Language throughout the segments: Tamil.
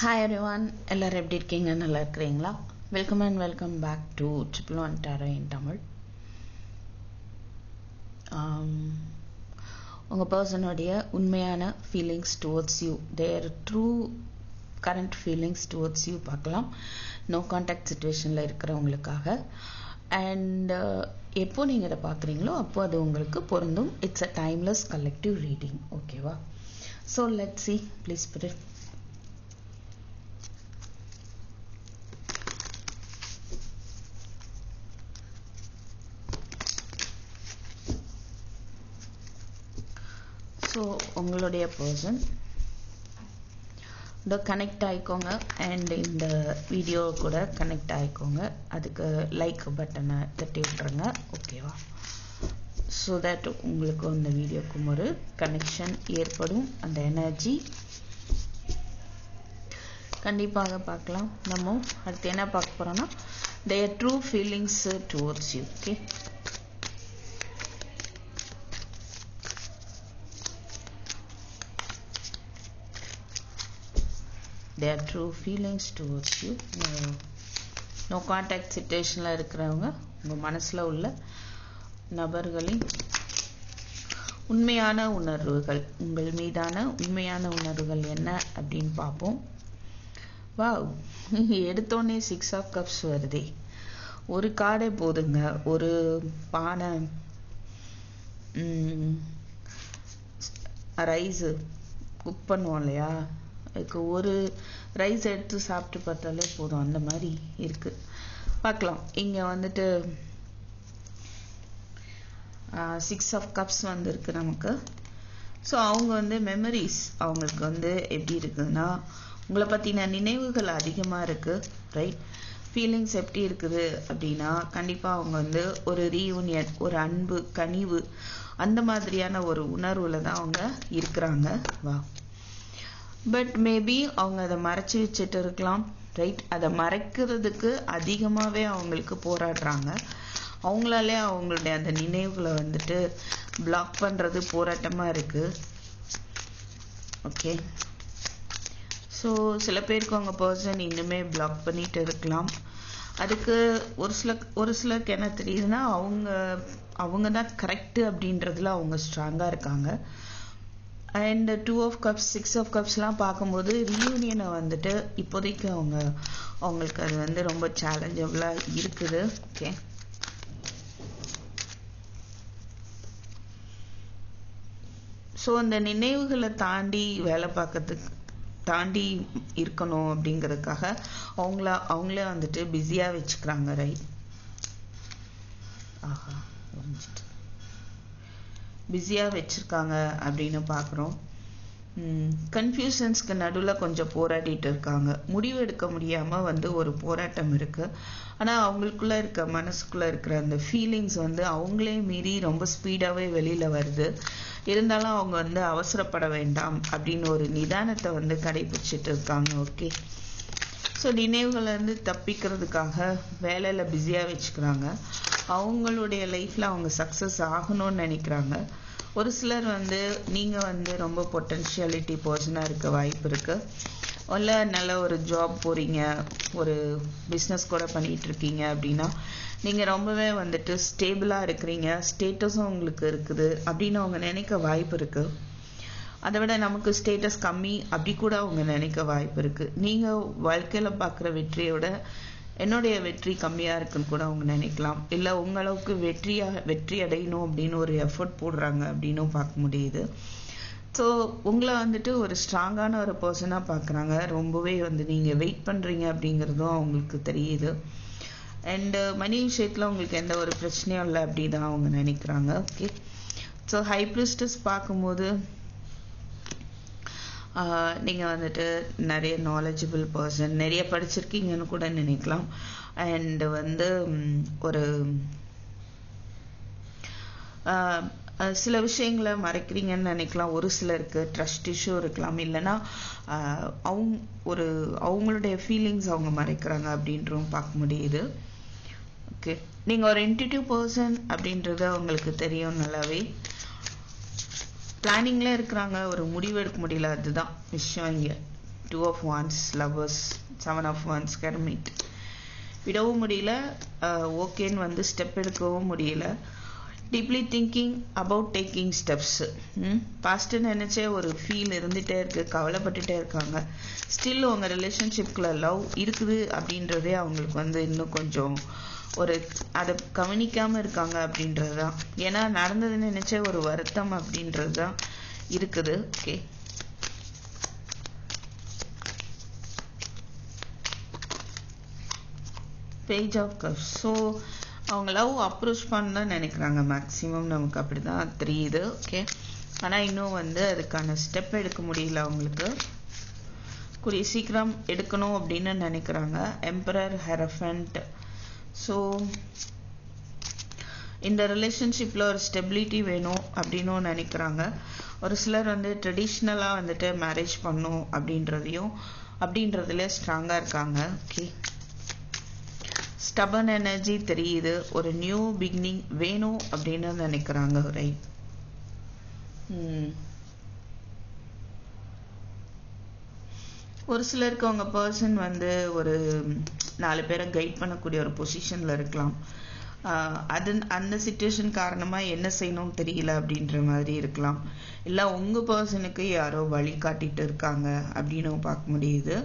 ஹாய் எவ்ரிவான் எல்லோரும் எப்படி இருக்கீங்க? நல்லா இருக்கிறீங்களா? Welcome and welcome back to triple one tarot in Tamil உங்கள் பர்சனுடைய உண்மையான feelings towards you their true current feelings towards you பார்க்கலாம். நோ கான்டாக்ட் சுச்சுவேஷனில் இருக்கிறவங்களுக்காக. அண்ட் uh, எப்போ நீங்கள் இதை பார்க்குறீங்களோ அப்போ அது உங்களுக்கு பொருந்தும். It's a timeless collective reading ஓகேவா so let see please spirit so உங்களுடைய பர்சன் இந்த கனெக்ட் ஆகிக்கோங்க அண்ட் இந்த வீடியோ கூட கனெக்ட் ஆகிக்கோங்க அதுக்கு லைக் பட்டனை தட்டி விட்டுருங்க. ஓகேவா ஸோ தட் உங்களுக்கு இந்த வீடியோக்கும் ஒரு கனெக்ஷன் ஏற்படும். அந்த எனர்ஜி கண்டிப்பாக பார்க்கலாம். நம்ம அடுத்து என்ன பார்க்க போகிறோம்னா their true feelings towards you okay their true feelings towards you no contact சுச்சுவேஷனில் இருக்கிறவங்க உங்கள் மனசில் உள்ள நபர்களின் உண்மையான உணர்வுகள் உங்கள் மீதான உண்மையான உணர்வுகள் என்ன அப்படின்னு பார்ப்போம். வா எடுத்தோடனே சிக்ஸ் ஆஃப் கப்ஸ் வருதே. ஒரு காடே போதுங்க ஒரு பானை ரைஸு குக் பண்ணுவோம் இல்லையா? அதுக்கு ஒரு ரைஸ் எடுத்து சாப்பிட்டு பார்த்தாலே போதும். அந்த மாதிரி இருக்கு. பார்க்கலாம். இங்கே வந்துட்டு சிக்ஸ் ஆஃப் கப்ஸ் வந்திருக்கு நமக்கு. ஸோ அவங்க வந்து மெமரிஸ் அவங்களுக்கு வந்து எப்படி இருக்குதுன்னா உங்களை பற்றின நினைவுகள் அதிகமாக இருக்குது ரைட் ஃபீலிங்ஸ் எப்படி இருக்குது அப்படின்னா கண்டிப்பாக அவங்க வந்து ஒரு ரீயூனியன் ஒரு அன்பு கனிவு அந்த மாதிரியான ஒரு உணர்வில் தான் அவங்க இருக்கிறாங்க. வா. பட் மேபி அவங்க அதை மறைச்சி வச்சுட்டு இருக்கலாம். ரைட் அதை மறைக்கிறதுக்கு அதிகமாகவே அவங்களுக்கு போராடுறாங்க. அவங்களாலே அவங்களுடைய அந்த நினைவுகளை வந்துட்டு பிளாக் பண்ணுறது போராட்டமாக இருக்குது ஓகே ஸோ சில பேருக்கு அவங்க பர்சன் இன்னுமே பிளாக் பண்ணிட்டு இருக்கலாம். அதுக்கு ஒரு சில ஒரு சிலருக்கு என்ன தெரியுதுன்னா அவங்க அவங்க தான் கரெக்டு அப்படின்றதுல அவங்க ஸ்ட்ராங்காக இருக்காங்க. And two of cups six of கப்ஸ்லாம் பார்க்கும்போது ரீயூனியனை வந்துட்டு இப்போதைக்கு அவங்க அவங்களுக்கு அது வந்து ரொம்ப சேலஞ்சபிளாக இருக்குது. ஓகே ஸோ அந்த நினைவுகளை தாண்டி வேலை பார்க்கறதுக்கு தாண்டி இருக்கணும் அப்படிங்கிறதுக்காக அவங்கள அவங்களே வந்துட்டு பிஸியாக வச்சுக்கிறாங்க ரைட் ஆஹா முடிஞ்சிட்டு பிஸியாக வச்சுருக்காங்க அப்படின்னு பார்க்குறோம் கன்ஃபியூஷன்ஸ்க்கு நடுவில் கொஞ்சம் போராடிட்டு இருக்காங்க. முடிவு எடுக்க முடியாமல் வந்து ஒரு போராட்டம் இருக்குது ஆனால் அவங்களுக்குள்ளே இருக்க மனசுக்குள்ளே இருக்கிற அந்த ஃபீலிங்ஸ் வந்து அவங்களே மீறி ரொம்ப ஸ்பீடாகவே வெளியில் வருது. இருந்தாலும் அவங்க வந்து அவசரப்பட வேண்டாம் அப்படின்னு ஒரு நிதானத்தை வந்து கடைபிடிச்சிட்டு இருக்காங்க. ஓகே ஸோ நினைவுகள்லேருந்து தப்பிக்கிறதுக்காக வேலையில் பிஸியாக வச்சுக்கிறாங்க. அவங்களுடைய லைஃப்பில் அவங்க சக்ஸஸ் ஆகணும்னு நினைக்கிறாங்க. ஒரு சிலர் வந்து நீங்கள் வந்து ரொம்ப பொட்டன்ஷியாலிட்டி பர்சனாக இருக்க வாய்ப்பு இருக்குது இல்லை நல்ல ஒரு ஜாப் போகிறீங்க ஒரு பிஸ்னஸ் கூட பண்ணிகிட்ருக்கீங்க அப்படின்னா நீங்கள் ரொம்பவே வந்துட்டு ஸ்டேபிளாக இருக்கிறீங்க ஸ்டேட்டஸும் உங்களுக்கு இருக்குது அப்படின்னு அவங்க நினைக்க வாய்ப்பு இருக்குது அதை விட நமக்கு ஸ்டேட்டஸ் கம்மி அப்படி கூட அவங்க நினைக்க வாய்ப்பு இருக்குது நீங்கள் வாழ்க்கையில் பார்க்குற வெற்றியோட என்னுடைய வெற்றி கம்மியாக இருக்குன்னு கூட அவங்க நினைக்கலாம். இல்லை உங்களவுக்கு வெற்றியாக வெற்றி அடையணும் அப்படின்னு ஒரு எஃபர்ட் போடுறாங்க அப்படின்னும் பார்க்க முடியுது. ஸோ உங்களை வந்துட்டு ஒரு ஸ்ட்ராங்கான ஒரு பர்சனாக பார்க்குறாங்க. ரொம்பவே வந்து நீங்கள் வெயிட் பண்ணுறீங்க அப்படிங்கிறதும் அவங்களுக்கு தெரியுது. அண்டு மணி விஷயத்தில் உங்களுக்கு எந்த ஒரு பிரச்சனையும் இல்லை அப்படி தான் அவங்க நினைக்கிறாங்க. ஓகே ஸோ ஹைப்ரிஸ்டஸ் பார்க்கும்போது நீங்கள் வந்துட்டு நிறைய நாலேஜபிள் பர்சன் நிறைய படிச்சிருக்கீங்கன்னு கூட நினைக்கலாம். அண்டு வந்து ஒரு சில விஷயங்களை மறைக்கிறீங்கன்னு நினைக்கலாம். ஒரு சிலருக்கு ட்ரஸ்ட் இஷ்யூ இருக்கலாம். இல்லைன்னா அவங்க ஒரு அவங்களுடைய ஃபீலிங்ஸ் அவங்க மறைக்கிறாங்க அப்படின்றும் பார்க்க முடியுது. ஓகே நீங்கள் ஒரு இன்டிடியூ பர்சன் அப்படின்றது அவங்களுக்கு தெரியும் நல்லாவே. பிளானிங்ல இருக்கிறாங்க. ஒரு முடிவு எடுக்க முடியல. அதுதான் விஷயம் இங்கே. Two of wands lovers seven of wands hermit விடவும் முடியல. ஓகேன்னு வந்து ஸ்டெப் எடுக்கவும் முடியல. Deeply thinking about taking steps past நினச்சே ஒரு ஃபீல் இருந்துகிட்டே இருக்குது கவலைப்பட்டுட்டே இருக்காங்க. ஸ்டில் உங்கள் ரிலேஷன்ஷிப்பில் லவ் இருக்குது அப்படின்றதே அவங்களுக்கு வந்து இன்னும் கொஞ்சம் ஒரு அதை கவனிக்காமல் இருக்காங்க அப்படின்றது தான் ஏன்னா நடந்தது நினச்ச ஒரு வருத்தம் அப்படின்றது தான் இருக்குது. Okay page of cup so அவங்க லவ் அப்ரோச் பண்ண நினைக்கிறாங்க. மேக்ஸிமம் நமக்கு அப்படி தான் தெரியுது. ஓகே ஆனால் இன்னும் வந்து அதுக்கான ஸ்டெப் எடுக்க முடியல அவங்களுக்கு. கூடிய சீக்கிரம் எடுக்கணும் அப்படின்னு நினைக்கிறாங்க. எம்பரர் ஹெரஃபண்ட் ஸோ இந்த ரிலேஷன்ஷிப்பில் ஒரு ஸ்டெபிலிட்டி வேணும் அப்படின்னும் நினைக்கிறாங்க. ஒரு சிலர் வந்து ட்ரெடிஷ்னலாக வந்துட்டு மேரேஜ் பண்ணும் அப்படின்றதையும் அப்படின்றதுல ஸ்ட்ராங்காக இருக்காங்க. ஓகே ஸ்டபன் எனர்ஜி தெரியுது. ஒரு நியூ பிகினிங் வேணும் அப்படின்னு நினைக்கிறாங்க. Right hmm. ஒரு சிலருக்கு அவங்க பர்சன் வந்து ஒரு நாலு பேரை கைட் பண்ணக்கூடிய ஒரு பொசிஷனில் இருக்கலாம். அதன் அந்த சுச்சுவேஷன் காரணமாக என்ன செய்யணும்னு தெரியல அப்படின்ற மாதிரி இருக்கலாம். இல்லை உங்கள் பர்சனுக்கு யாரோ வழி காட்டிகிட்டு இருக்காங்க அப்படின்னு பார்க்க முடியுது.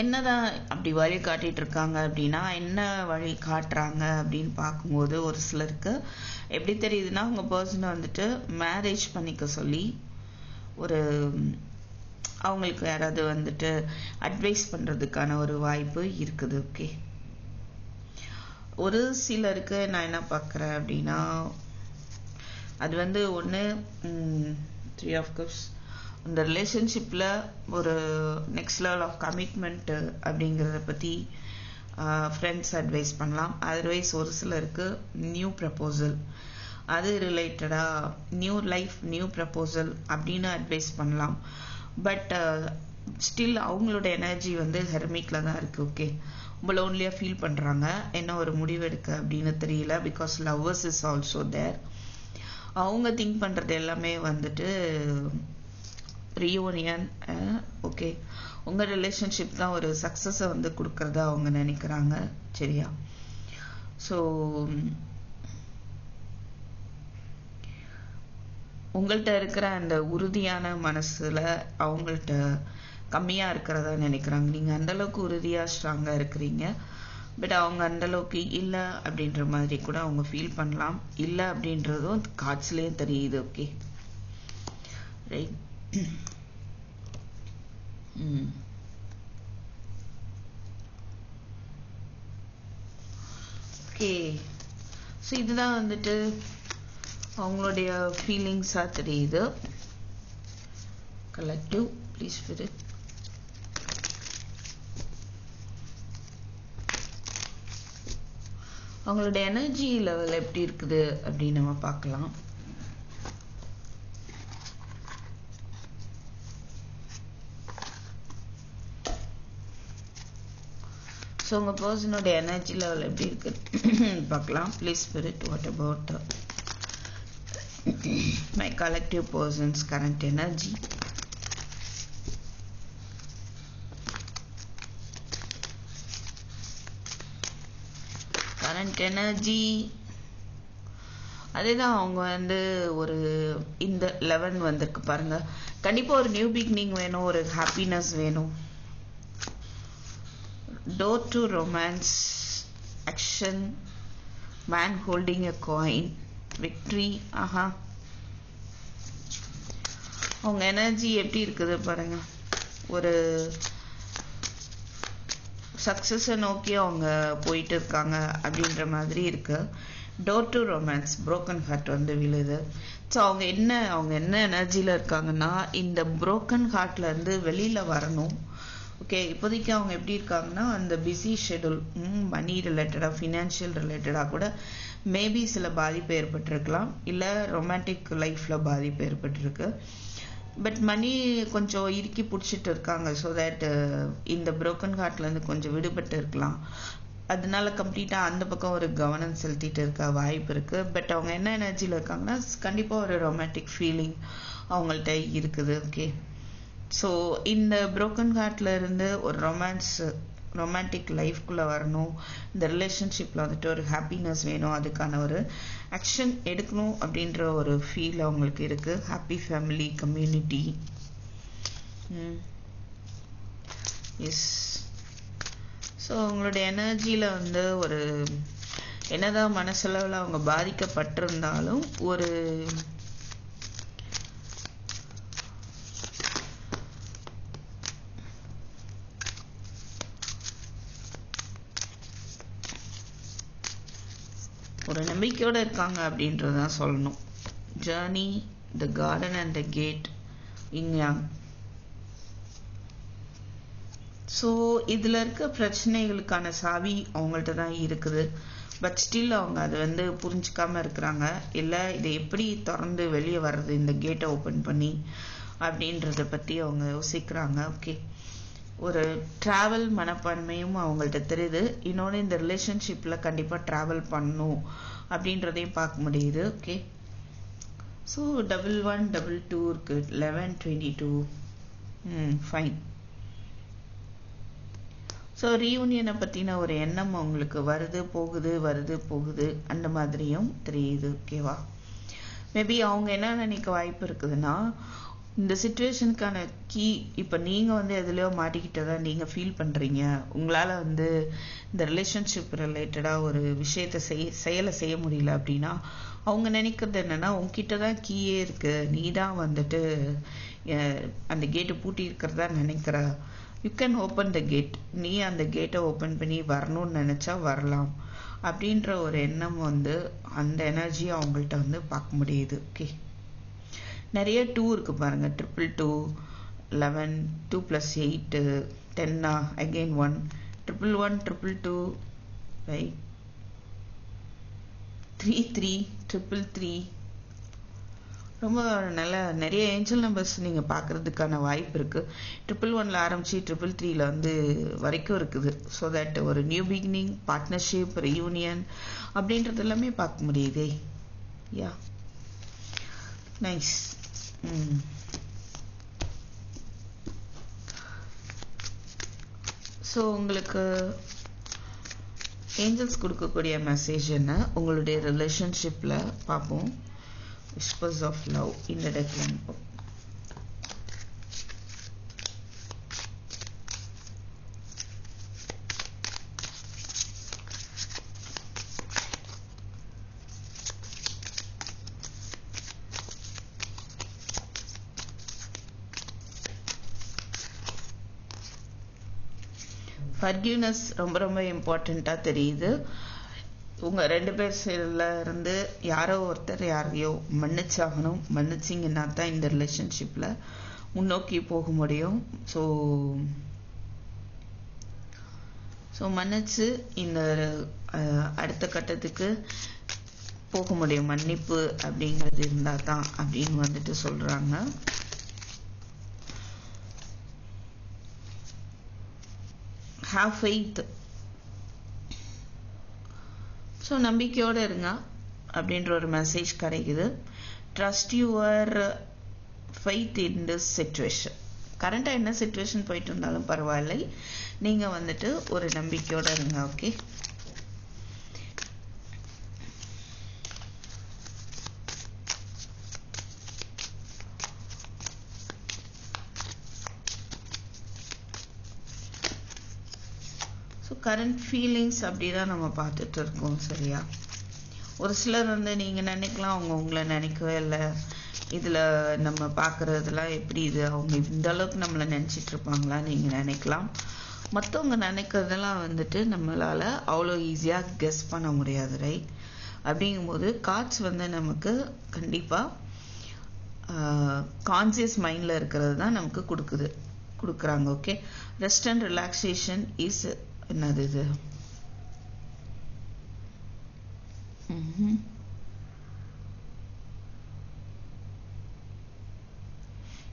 என்னதான் அப்படி வழி காட்டிட்டு இருக்காங்க அப்படின்னா என்ன வழி காட்டுறாங்க அப்படின்னு பார்க்கும்போது ஒரு சிலருக்கு எப்படி தெரியுதுன்னா அவங்க பர்சனை வந்துட்டு மேரேஜ் பண்ணிக்க சொல்லி ஒரு அவங்களுக்கு யாராவது வந்துட்டு அட்வைஸ் பண்ணுறதுக்கான ஒரு வாய்ப்பு இருக்குது ஓகே ஒரு சிலருக்கு நான் என்ன பார்க்குறேன் அப்படின்னா அது வந்து ஒன்று த்ரீ ஆஃப் கப்ஸ் இந்த ரிலேஷன்ஷிப்பில் ஒரு நெக்ஸ்ட் லெவல் ஆஃப் கமிட்மெண்ட்டு அப்படிங்கிறத பற்றி ஃப்ரெண்ட்ஸ் அட்வைஸ் பண்ணலாம். அதர்வைஸ் ஒரு சிலருக்கு நியூ ப்ரப்போசல் அது ரிலேட்டடாக நியூ லைஃப் நியூ ப்ரப்போசல் அப்படின்னு அட்வைஸ் பண்ணலாம். பட் ஸ்டில் அவங்களோட எனர்ஜி வந்து ஹெர்மிக்கில் தான் இருக்குது ஓகே ரொம்ப லோன்லியாக ஃபீல் பண்ணுறாங்க என்ன ஒரு முடிவு எடுக்க அப்படின்னு தெரியல. Because lovers is also there அவங்க திங்க் பண்ணுறது எல்லாமே வந்துட்டு ரியூனியன் ஓகே உங்கள் ரிலேஷன்ஷிப் தான் ஒரு சக்ஸஸை வந்து கொடுக்கறதா அவங்க நினைக்கிறாங்க சரியா? ஸோ உங்கள்கிட்ட இருக்கிற அந்த உறுதியான மனசில் அவங்கள்ட்ட கம்மியாக இருக்கிறதா நினைக்கிறாங்க. நீங்கள் அந்தளவுக்கு உறுதியாக ஸ்ட்ராங்காக இருக்கிறீங்க. பட் அவங்க அந்தளவுக்கு இல்லை அப்படின்ற மாதிரி கூட அவங்க ஃபீல் பண்ணலாம். இல்லை அப்படின்றதும் காட்ஸ்லேயும் தெரியுது ஓகே ரைட் ஓகே ஸோ இதுதான் வந்துட்டு அவங்களுடைய ஃபீலிங்ஸாக தெரியுது. கலெக்டிவ் ப்ளீஸ் ஸ்பிரிட் அவங்களோட எனர்ஜி லெவல் எப்படி இருக்குது அப்படின்னு நம்ம பார்க்கலாம். ஸோ உங்கள் பர்சனோட எனர்ஜி லெவல் எப்படி இருக்கு? பார்க்கலாம். Please spirit what about my collective persons current energy current energy அதேதான் அவங்க வந்து ஒரு இந்த லெவன் வந்திருக்கு பாருங்க. கண்டிப்பா ஒரு நியூ பிகினிங் வேணும் ஒரு ஹாப்பினஸ் வேணும். Door to romance action man holding a coin victory ஆஹா அவங்க எனர்ஜி எப்படி இருக்குது பாருங்க. ஒரு சக்ஸஸை நோக்கி அவங்க போயிட்டு இருக்காங்க அப்படின்ற மாதிரி இருக்கு. Door to romance broken heart வந்து விழுது. ஸோ அவங்க என்ன அவங்க என்ன எனர்ஜியில் இருக்காங்கன்னா இந்த புரோக்கன் ஹார்ட்லேருந்து வெளியில் வரணும். ஓகே இப்போதைக்கு அவங்க எப்படி இருக்காங்கன்னா அந்த பிஸி ஷெடியூல் மணி ரிலேட்டடாக ஃபினான்ஷியல் ரிலேட்டடாக கூட மேபி சில பாதிப்பு ஏற்பட்டிருக்கலாம். இல்லை ரொமான்டிக் லைஃப்பில் பாதிப்பு ஏற்பட்டிருக்கு. பட் மணி கொஞ்சம் இறுக்கி பிடிச்சிட்டு இருக்காங்க ஸோ தட் இந்த புரோக்கன் ஹார்ட்லேருந்து கொஞ்சம் விடுபட்டு இருக்கலாம். அதனால கம்ப்ளீட்டாக அந்த பக்கம் ஒரு கவனம் செலுத்திட்டு இருக்க வாய்ப்பு இருக்குது பட் அவங்க என்ன எனர்ஜியில் இருக்காங்கன்னா கண்டிப்பாக ஒரு ரொமான்டிக் ஃபீலிங் அவங்கள்ட்ட இருக்குது ஓகே ஸோ இந்த ப்ரோக்கன் ஹார்ட்லேருந்து ஒரு ரொமான்ஸ் ரொமான்டிக் லைஃப்குள்ளே வரணும். இந்த ரிலேஷன்ஷிப்பில் வந்துட்டு ஒரு ஹாப்பினஸ் வேணும். அதுக்கான ஒரு ஆக்ஷன் எடுக்கணும் அப்படின்ற ஒரு ஃபீல் அவங்களுக்கு இருக்குது happy family community yes so அவங்களுடைய எனர்ஜியில் வந்து ஒரு என்னதான் மனசளவில் அவங்க பாதிக்கப்பட்டிருந்தாலும் ஒரு ஒரு நம்பிக்கையோட இருக்காங்க அப்படின்றதான் சொல்லணும். Journey the garden and the gate yin yang so இதில் இருக்க பிரச்சனைகளுக்கான சாவி அவங்கள்ட்ட தான் இருக்குது. பட் ஸ்டில் அவங்க அதை வந்து புரிஞ்சுக்காம இருக்கிறாங்க. இல்லை இதை எப்படி திறந்து வெளியே வர்றது இந்த கேட்டை ஓப்பன் பண்ணி அப்படின்றத பற்றி அவங்க யோசிக்கிறாங்க. ஓகே ஒரு ட்ராவல் மனப்பான்மையும் அவங்கள்ட்ட தெரியுது. இன்னொன்று இந்த ரிலேஷன்ஷிப்பில் கண்டிப்பாக ட்ராவல் பண்ணும் அப்படின்றதையும் பார்க்க முடியுது. Okay so double one double two இருக்கு. Eleven twenty two hmm fine so ரீயூனியனை பற்றின ஒரு எண்ணம் அவங்களுக்கு வருது போகுது வருது போகுது. அந்த மாதிரியும் தெரியுது. ஓகேவா மேபி அவங்க என்ன நினைக்க வாய்ப்பு இருக்குதுன்னா இந்த சுச்சுவேஷனுக்கான கீ இப்போ நீங்கள் வந்து எதுலையோ மாட்டிக்கிட்டதா நீங்கள் ஃபீல் பண்ணுறீங்க உங்களால் வந்து இந்த ரிலேஷன்ஷிப் ரிலேட்டடாக ஒரு விஷயத்தை செய் செயலை செய்ய முடியல அப்படின்னா அவங்க நினைக்கிறது என்னென்னா உங்ககிட்ட தான் கீயே இருக்குது நீ தான் வந்துட்டு அந்த கேட்டு பூட்டி இருக்கிறதா நினைக்கிற. You can open the gate நீ அந்த கேட்டை ஓப்பன் பண்ணி வரணும்னு நினச்சா வரலாம். அப்படின்ற ஒரு எண்ணம் வந்து அந்த எனர்ஜியை அவங்கள்ட்ட வந்து பார்க்க முடியுது. ஓகே நிறைய டூ இருக்குது பாருங்கள் triple two eleven two plus eight டென்னா again one triple one triple two right three three triple three ரொம்ப நல்ல நிறைய ஏஞ்சல் நம்பர்ஸ் நீங்கள் பார்க்குறதுக்கான வாய்ப்பு இருக்குது ட்ரிபிள் ஒனில் ஆரம்பித்து ட்ரிபிள் த்ரீயில் வந்து வரைக்கும் இருக்குது. ஸோ தட் ஒரு நியூ பிகினிங் பார்ட்னர்ஷிப் ரியூனியன் அப்படின்றது எல்லாமே பார்க்க முடியுதே. யா நைஸ் ஸோ உங்களுக்கு ஏஞ்சல்ஸ் கொடுக்கக்கூடிய மெசேஜ் என்ன? உங்களுடைய ரிலேஷன்ஷிப்பில் பார்ப்போம். விஸ்பர்ஸ் ஆஃப் லவ் இந்த டெக்லைன் ஃபர்கிவ்னஸ் ரொம்ப ரொம்ப இம்பார்ட்டண்ட்டாக தெரியுது. உங்கள் ரெண்டு பேர் சைடில் இருந்து யாரோ ஒருத்தர் யாரையோ மன்னிச்சாகணும். மன்னிச்சிங்கன்னா தான் இந்த ரிலேஷன்ஷிப்பில் முன்னோக்கி போக முடியும். ஸோ ஸோ மன்னிச்சு இந்த அடுத்த கட்டத்துக்கு போக முடியும். மன்னிப்பு அப்படிங்கிறது இருந்தால் தான் அப்படின்னு வந்துட்டு சொல்கிறாங்க ஹாவ் ஃபெய்த் ஸோ நம்பிக்கையோடு இருங்க அப்படின்ற ஒரு மெசேஜ் கிடைக்குது. Trust your faith in this situation கரண்ட்டாக என்ன சுச்சுவேஷன் போயிட்டு இருந்தாலும் பரவாயில்லை. நீங்கள் வந்துட்டு ஒரு நம்பிக்கையோடு இருங்க ஓகே கரண்ட் ஃபீலிங்ஸ் அப்படி தான் நம்ம பார்த்துட்டு இருக்கோம் சரியா? ஒரு சிலர் வந்து நீங்கள் நினைக்கலாம் அவங்க உங்களை நினைக்கவே இல்லை. இதில் நம்ம பார்க்குறதுலாம் எப்படி இது? அவங்க இந்த அளவுக்கு நம்மளை நினச்சிட்டு இருப்பாங்களா நீங்கள் நினைக்கலாம். மற்றவங்க நினைக்கிறதெல்லாம் வந்துட்டு நம்மளால் அவ்வளோ ஈஸியாக கெஸ் பண்ண முடியாது ரைட் அப்படிங்கும்போது கார்ட்ஸ் வந்து நமக்கு கண்டிப்பாக கான்சியஸ் மைண்டில் இருக்கிறது தான் நமக்கு கொடுக்குது கொடுக்குறாங்க okay rest and relaxation is என்னது இது?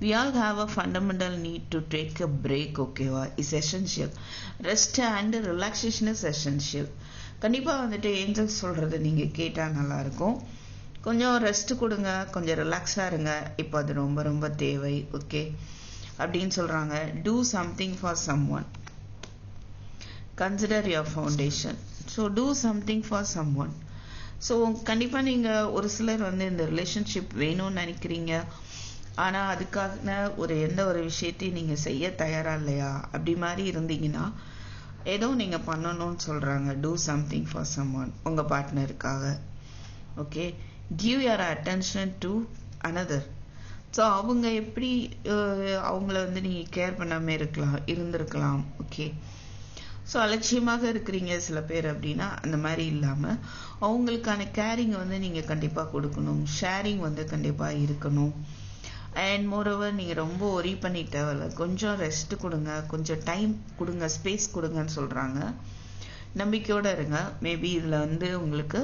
we all have a fundamental need to take a break ஓகேவா is essential rest and relaxation is essential கண்டிப்பாக வந்துட்டு ஏஞ்சல்ஸ் சொல்கிறது நீங்கள் கேட்டால் நல்லாயிருக்கும் கொஞ்சம் ரெஸ்ட் கொடுங்க கொஞ்சம் ரிலாக்ஸாக இருங்க. இப்போ அது ரொம்ப ரொம்ப தேவை ஓகே அப்படின்னு சொல்கிறாங்க do something for someone consider your foundation so do something for someone so கண்டிப்பாக நீங்கள் ஒரு சிலர் வந்து இந்த ரிலேஷன்ஷிப் வேணும்னு நினைக்கிறீங்க. ஆனால் அதுக்கான ஒரு எந்த ஒரு விஷயத்தையும் நீங்கள் செய்ய தயாராக இல்லையா? அப்படி மாதிரி இருந்தீங்கன்னா ஏதோ நீங்கள் பண்ணணும்னு சொல்கிறாங்க do something for someone உங்கள் பார்ட்னருக்காக okay give your attention to another so அவங்க எப்படி அவங்கள வந்து நீங்கள் கேர் பண்ணாமல் இருக்கலாம் இருந்திருக்கலாம். ஓகே ஸோ அலட்சியமாக இருக்கிறீங்க சில பேர் அப்படின்னா அந்த மாதிரி இல்லாமல் அவங்களுக்கான கேரிங் வந்து நீங்கள் கண்டிப்பாக கொடுக்கணும். ஷேரிங் வந்து கண்டிப்பாக இருக்கணும். அண்ட் மோரோவர் நீங்கள் ரொம்ப ஒரி பண்ணி தேவையில்ல கொஞ்சம் ரெஸ்ட் கொடுங்க கொஞ்சம் டைம் கொடுங்க ஸ்பேஸ் கொடுங்கன்னு சொல்கிறாங்க நம்பிக்கையோடு இருங்க. மேபி இதில் வந்து உங்களுக்கு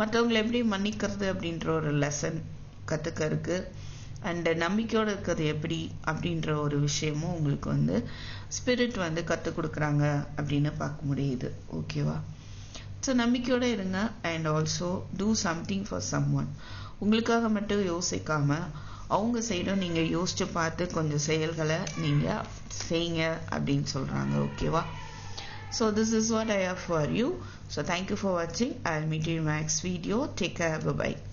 மற்றவங்களை எப்படி மன்னிக்கிறது அப்படின்ற ஒரு லெசன் கற்றுக்க இருக்குது அண்ட் நம்பிக்கையோடு இருக்கிறது எப்படி அப்படின்ற ஒரு விஷயமும் உங்களுக்கு வந்து ஸ்பிரிட் வந்து கற்றுக் கொடுக்குறாங்க அப்படின்னு பார்க்க முடியுது ஓகேவா ஸோ நம்பிக்கையோடு இருங்க and also do something for someone உங்களுக்காக மட்டும் யோசிக்காம அவங்க சைடும் நீங்கள் யோசிச்சு பார்த்து கொஞ்சம் செயல்களை நீங்கள் செய்யுங்க அப்படின்னு சொல்கிறாங்க ஓகேவா So this is what I have for you. So thank you for watching. I'll meet you in my next video. Take care. Bye-bye.